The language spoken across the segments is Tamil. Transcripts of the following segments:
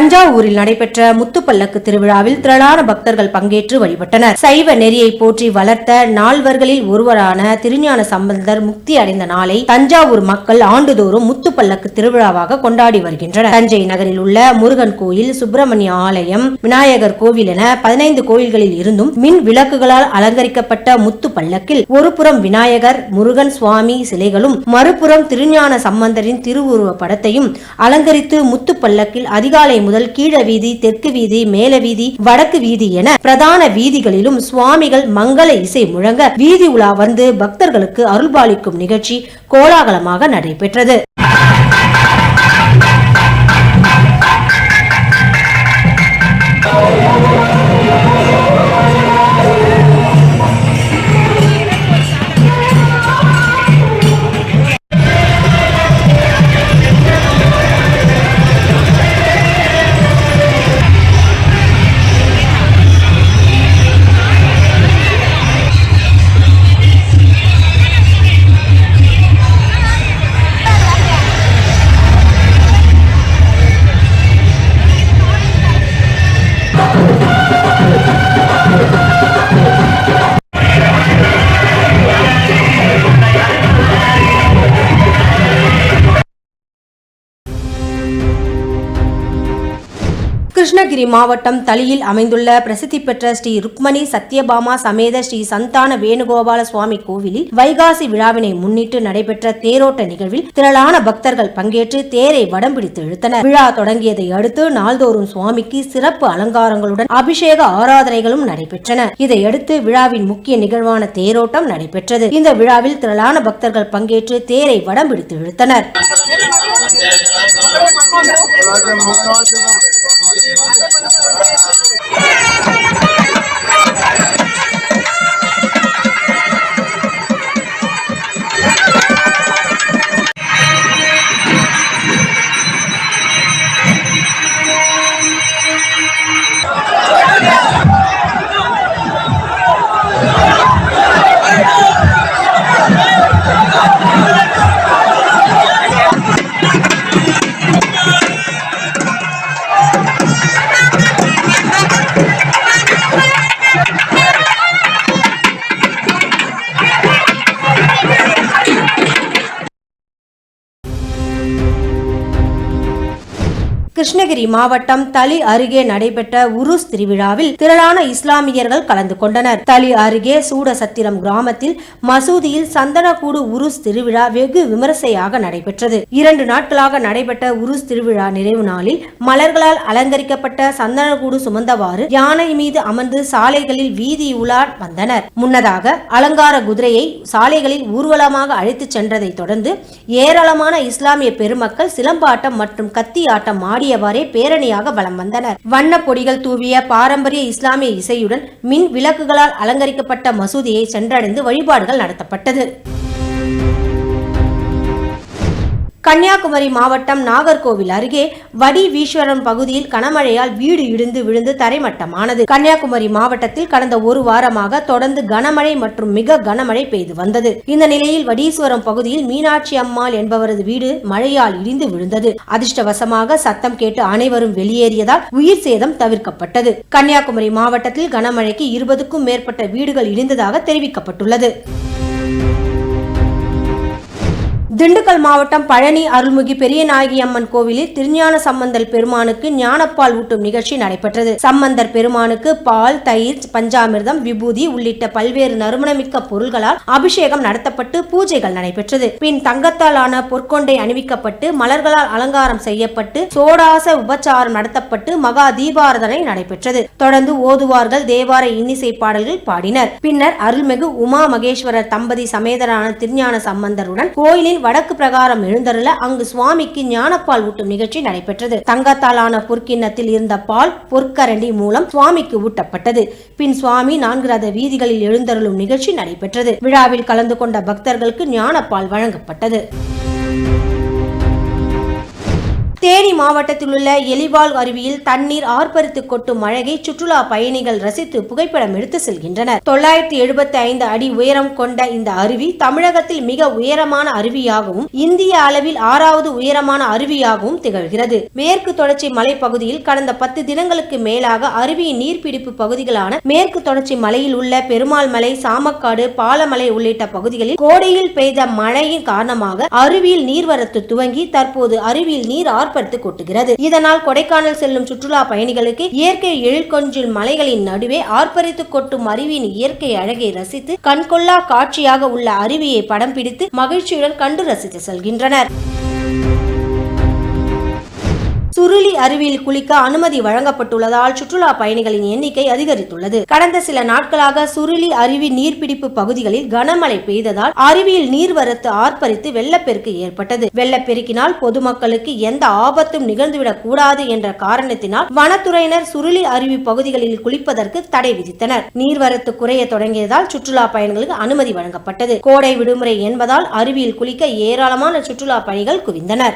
தஞ்சாவூரில் நடைபெற்ற முத்துப்பல்லக்கு திருவிழாவில் திரளான பக்தர்கள் பங்கேற்று வழிபட்டனர். சைவ நெறியை போற்றி வளர்த்த நால்வர்களில் ஒருவரான திருஞான சம்பந்தர் முக்தி அடைந்த நாளை தஞ்சாவூர் மக்கள் ஆண்டுதோறும் முத்துப்பல்லக்கு திருவிழாவாக கொண்டாடி வருகின்றனர். தஞ்சை நகரில் உள்ள முருகன் கோயில் சுப்பிரமணிய ஆலயம் விநாயகர் கோவில் என பதினைந்து கோயில்களில் இருந்தும் மின் விளக்குகளால் அலங்கரிக்கப்பட்ட முத்து பல்லக்கில் ஒருபுறம் விநாயகர் முருகன் சுவாமி சிலைகளும் மறுபுறம் திருஞான சம்பந்தரின் திருவுருவ படத்தையும் அலங்கரித்து முத்து பல்லக்கில் அதிகாலை முதல் கீழ வீதி தெற்கு வீதி மேல வீதி வடக்கு வீதி என பிரதான வீதிகளிலும் சுவாமிகள் மங்கள இசை முழங்க வீதி உலா வந்து பக்தர்களுக்கு அருள்பாலிக்கும் நிகழ்ச்சி கோலாகலமாக நடைபெற்றது. கிருஷ்ணகிரி மாவட்டம் தளியில் அமைந்துள்ள பிரசித்தி பெற்ற ஸ்ரீ ருக்மணி சத்யபாமா சமேத ஸ்ரீ சந்தான வேணுகோபால சுவாமி கோவிலில் வைகாசி விழாவினை முன்னிட்டு நடைபெற்ற தேரோட்ட நிகழ்வில் திரளான பக்தர்கள் பங்கேற்று தேரை வடம் பிடித்து இழுத்தனர். விழா தொடங்கியதை அடுத்து நாள்தோறும் சுவாமிக்கு சிறப்பு அலங்காரங்களுடன் அபிஷேக ஆராதனைகளும் நடைபெற்றன. இதையடுத்து விழாவின் முக்கிய நிகழ்வான தேரோட்டம் நடைபெற்றது. இந்த விழாவில் திரளான பக்தர்கள் பங்கேற்று தேரை வடம் பிடித்து இழுத்தனர். ¡Vamos! Почнемо. கிருஷ்ணகிரி மாவட்டம் தளி அருகே நடைபெற்ற உருஸ் திருவிழாவில் திரளான இஸ்லாமியர்கள் கலந்து கொண்டனர். தளி அருகே சூடசத்திரம் கிராமத்தில் மசூதியில் சந்தனக்கூடு உருஸ் திருவிழா வெகு விமரிசையாக நடைபெற்றது. இரண்டு நாட்களாக நடைபெற்ற உருஸ் திருவிழா நிறைவு நாளில் மலர்களால் அலங்கரிக்கப்பட்ட சந்தனக்கூடு சுமந்தவாறு யானை மீது அமர்ந்து சாலைகளில் வீதி உலா வந்தனர். முன்னதாக அலங்கார குதிரையை சாலைகளில் ஊர்வலமாக அழைத்துச் சென்றதைத் தொடர்ந்து ஏராளமான இஸ்லாமிய பெருமக்கள் சிலம்பாட்டம் மற்றும் கத்தி ஆட்டம் ஆடியவாறே பேரணியாக வலம் வந்தனர். வண்ண பொடிகள் தூவிய பாரம்பரிய இஸ்லாமிய இசையுடன் மின் விளக்குகளால் அலங்கரிக்கப்பட்ட மசூதியை சென்றடைந்து வழிபாடுகள் நடத்தப்பட்டது. கன்னியாகுமரி மாவட்டம் நாகர்கோவில் அருகே வடிவீஸ்வரம் பகுதியில் கனமழையால் வீடு இடிந்து விழுந்து தரைமட்டமானது. கன்னியாகுமரி மாவட்டத்தில் கடந்த ஒரு வாரமாக தொடர்ந்து கனமழை மற்றும் மிக கனமழை பெய்து வந்தது. இந்த நிலையில் வடீஸ்வரம் பகுதியில் மீனாட்சி அம்மாள் என்பவரது வீடு மழையால் இடிந்து விழுந்தது. அதிர்ஷ்டவசமாக சத்தம் கேட்டு அனைவரும் வெளியேறியதால் உயிர் சேதம் தவிர்க்கப்பட்டது. கன்னியாகுமரி மாவட்டத்தில் கனமழைக்கு இருபதுக்கும் மேற்பட்ட வீடுகள் இடிந்ததாக தெரிவிக்கப்பட்டுள்ளது. திண்டுக்கல் மாவட்டம் பழனி அருள்மிகு பெரியநாயகி அம்மன் கோவிலில் திருஞான சம்பந்தர் பெருமானுக்கு ஞானப்பால் ஊட்டும் நிகழ்ச்சி நடைபெற்றது. சம்பந்தர் பெருமானுக்கு பால் தயிர் பஞ்சாமிர்தம் விபூதி உள்ளிட்ட பல்வேறு நறுமணமிக்க பொருள்களால் அபிஷேகம் நடத்தப்பட்டு பூஜைகள் நடைபெற்றது. பின் தங்கத்தாலான பொற்கொண்டை அணிவிக்கப்பட்டு மலர்களால் அலங்காரம் செய்யப்பட்டு சோடாச உபச்சாரம் நடத்தப்பட்டு மகா தீபாரதனை நடைபெற்றது. தொடர்ந்து ஓதுவார்கள் தேவார இன்னிசை பாடல்கள் பாடினர். பின்னர் அருள்மிகு உமா மகேஸ்வரர் தம்பதி சமேதரான திருஞான சம்பந்தருடன் கோயிலின் வடக்கு பிரகாரம் எழுந்தருள அங்கு சுவாமிக்கு ஞானப்பால் ஊட்டும் நிகழ்ச்சி நடைபெற்றது. தங்கத்தாலான பொற்கிண்ணத்தில் இருந்த பால் பொற்கரண்டி மூலம் சுவாமிக்கு ஊட்டப்பட்டது. பின் சுவாமி நான்கு ரத வீதிகளில் எழுந்தருளும் நிகழ்ச்சி நடைபெற்றது. விழாவில் கலந்து கொண்ட பக்தர்களுக்கு ஞானப்பால் வழங்கப்பட்டது. தேனி மாவட்டத்தில் உள்ள எலிவால் அருவியில் தண்ணீர் ஆர்ப்பரித்து கொட்டும் அழகை சுற்றுலா பயணிகள் ரசித்து புகைப்படம் எடுத்து செல்கின்றனர். தொள்ளாயிரத்தி எழுபத்தி ஐந்து அடி உயரம் கொண்ட இந்த அருவி தமிழகத்தில் மிக உயரமான அருவியாகவும் இந்திய அளவில் ஆறாவது உயரமான அருவியாகவும் திகழ்கிறது. மேற்கு தொடர்ச்சி மலைப்பகுதியில் கடந்த பத்து தினங்களுக்கு மேலாக அருவியின் நீர்பிடிப்பு பகுதிகளான மேற்கு தொடர்ச்சி மலையில் உள்ள பெருமாள் மலை சாமக்காடு பாலமலை உள்ளிட்ட பகுதிகளில் கோடையில் பெய்த மழையின் காரணமாக அருவியில் நீர்வரத்து துவங்கி தற்போது அருவியில் நீர் ஆர்ப்பரித்து கொட்டுகிறது. இதனால் கொடைக்கானல் செல்லும் சுற்றுலா பயணிகளுக்கு இயற்கை எழில்கொஞ்சில் மலைகளின் நடுவே ஆர்ப்பரித்து கொட்டும் அருவியின் இயற்கை அழகை ரசித்து கண்கொள்ளா காட்சியாக உள்ள அருவியை படம் பிடித்து மகிழ்ச்சியுடன் கண்டு ரசித்து செல்கின்றனர். சுருளி அருவியில் குளிக்க அனுமதி வழங்கப்பட்டுள்ளதால் சுற்றுலா பயணிகளின் எண்ணிக்கை அதிகரித்துள்ளது. கடந்த சில நாட்களாக சுருளி அருவி நீர்பிடிப்பு பகுதிகளில் கனமழை பெய்ததால் அருவியில் நீர்வரத்து ஆர்ப்பரித்து வெள்ளப்பெருக்கு ஏற்பட்டது. வெள்ளப்பெருக்கினால் பொதுமக்களுக்கு எந்த ஆபத்தும் நிகழ்ந்துவிடக் கூடாது என்ற காரணத்தினால் வனத்துறையினர் சுருளி அருவி பகுதிகளில் குளிப்பதற்கு தடை விதித்தனர். நீர்வரத்து குறைய தொடங்கியதால் சுற்றுலா பயணிகளுக்கு அனுமதி வழங்கப்பட்டது. கோடை விடுமுறை என்பதால் அருவியில் குளிக்க ஏராளமான சுற்றுலா பயணிகள் குவிந்தனர்.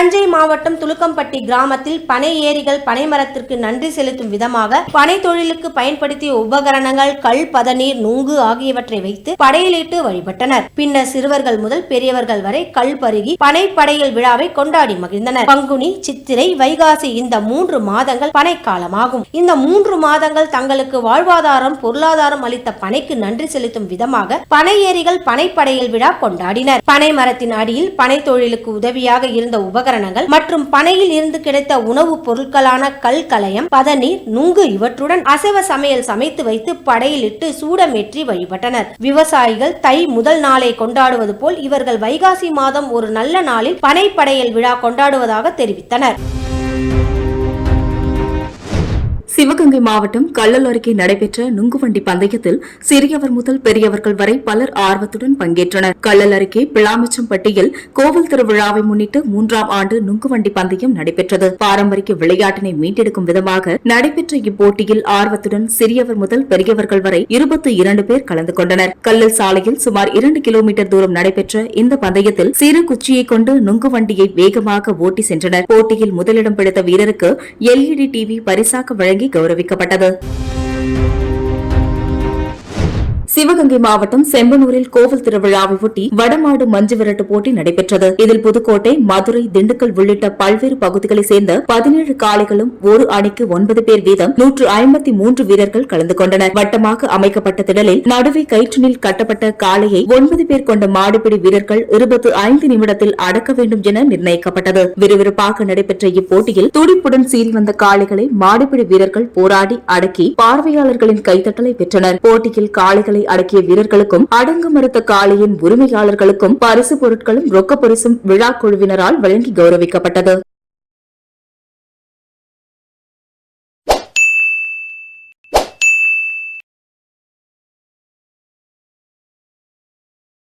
தஞ்சை மாவட்டம் துலுக்கம்பட்டி கிராமத்தில் பனை ஏரிகள் பனை மரத்திற்கு நன்றி செலுத்தும் விதமாக பனை தொழிலுக்கு பயன்படுத்திய உபகரணங்கள் கல் பதநீர் நுங்கு ஆகியவற்றை வைத்து படையிலிட்டு வழிபட்டனர். பின்னர் சிறுவர்கள் முதல் பெரியவர்கள் வரை கல் பருகி பனை படையல் விழாவை கொண்டாடி மகிழ்ந்தனர். பங்குனி சித்திரை வைகாசி இந்த மூன்று மாதங்கள் பனை காலமாகும். இந்த மூன்று மாதங்கள் தங்களுக்கு வாழ்வாதாரம் பொருளாதாரம் அளித்த பனைக்கு நன்றி செலுத்தும் விதமாக பனை ஏரிகள் பனைப்படையல் விழா கொண்டாடினர். பனை மரத்தின் அடியில் பனை தொழிலுக்கு உதவியாக இருந்த உபகரணங்கள் மற்றும் பனையில் இருந்து கிடைத்த உணவுப் பொருட்களான கல் கலயம் பதநீர் நுங்கு இவற்றுடன் அசைவ சமையல் சமைத்து வைத்து படையிலிட்டு சூடமேற்றி வழிபட்டனர். விவசாயிகள் தை முதல் நாளை கொண்டாடுவது போல் இவர்கள் வைகாசி மாதம் ஒரு நல்ல நாளில் பனை படையல் விழா கொண்டாடுவதாக தெரிவித்தனர். சிவகங்கை மாவட்டம் கள்ளல் அருகே நடைபெற்ற நுங்குவண்டி பந்தயத்தில் சிறியவர் முதல் பெரியவர்கள் வரை பலர் ஆர்வத்துடன் பங்கேற்றனர். கள்ளல் அருகே பிளாமிச்சம்பட்டியில் கோவில் திருவிழாவை முன்னிட்டு மூன்றாம் ஆண்டு நுங்குவண்டி பந்தயம் நடைபெற்றது. பாரம்பரிய விளையாட்டினை மீட்டெடுக்கும் விதமாக நடைபெற்ற இப்போட்டியில் ஆர்வத்துடன் சிறியவர் முதல் பெரியவர்கள் வரை இருபத்தி இரண்டு பேர் கலந்து கொண்டனர். கல்லல் சாலையில் சுமார் இரண்டு கிலோமீட்டர் தூரம் நடைபெற்ற இந்த பந்தயத்தில் சிறு குச்சியை கொண்டு நுங்குவண்டியை வேகமாக ஓட்டி சென்றனர். போட்டியில் முதலிடம் பிடித்த வீரருக்கு எல்இடி டிவி பரிசாக வழங்கி கௌரவிக்கப்பட்டது. சிவகங்கை மாவட்டம் செம்பனூரில் கோவில் திருவிழாவை ஒட்டி வடமாடு மஞ்சு விரட்டு போட்டி நடைபெற்றது. இதில் புதுக்கோட்டை மதுரை திண்டுக்கல் உள்ளிட்ட பல்வேறு பகுதிகளைச் சேர்ந்த பதினேழு காளைகளும் ஒரு அணிக்கு ஒன்பது பேர் வீதம் நூற்று ஐம்பத்தி மூன்று வீரர்கள் கலந்து கொண்டனர். வட்டமாக அமைக்கப்பட்ட திடலில் நடுவே கயிற்றினில் கட்டப்பட்ட காளையை ஒன்பது பேர் கொண்ட மாடுபிடி வீரர்கள் இருபத்தி ஐந்து நிமிடத்தில் அடக்க வேண்டும் என நிர்ணயிக்கப்பட்டது. விறுவிறுப்பாக நடைபெற்ற இப்போட்டியில் துடிப்புடன் சீறி வந்த காளைகளை மாடுபிடி வீரர்கள் போராடி அடக்கி பார்வையாளர்களின் கைத்தட்டலை பெற்றனர். போட்டியில் காளைகளை அடக்கிய வீரர்களுக்கும் அடங்கு மறுத்த காளியின் உரிமையாளர்களுக்கும் பரிசு பொருட்களும் ரொக்க பரிசும் விழா குழுவினரால் வழங்கி கௌரவிக்கப்பட்டது.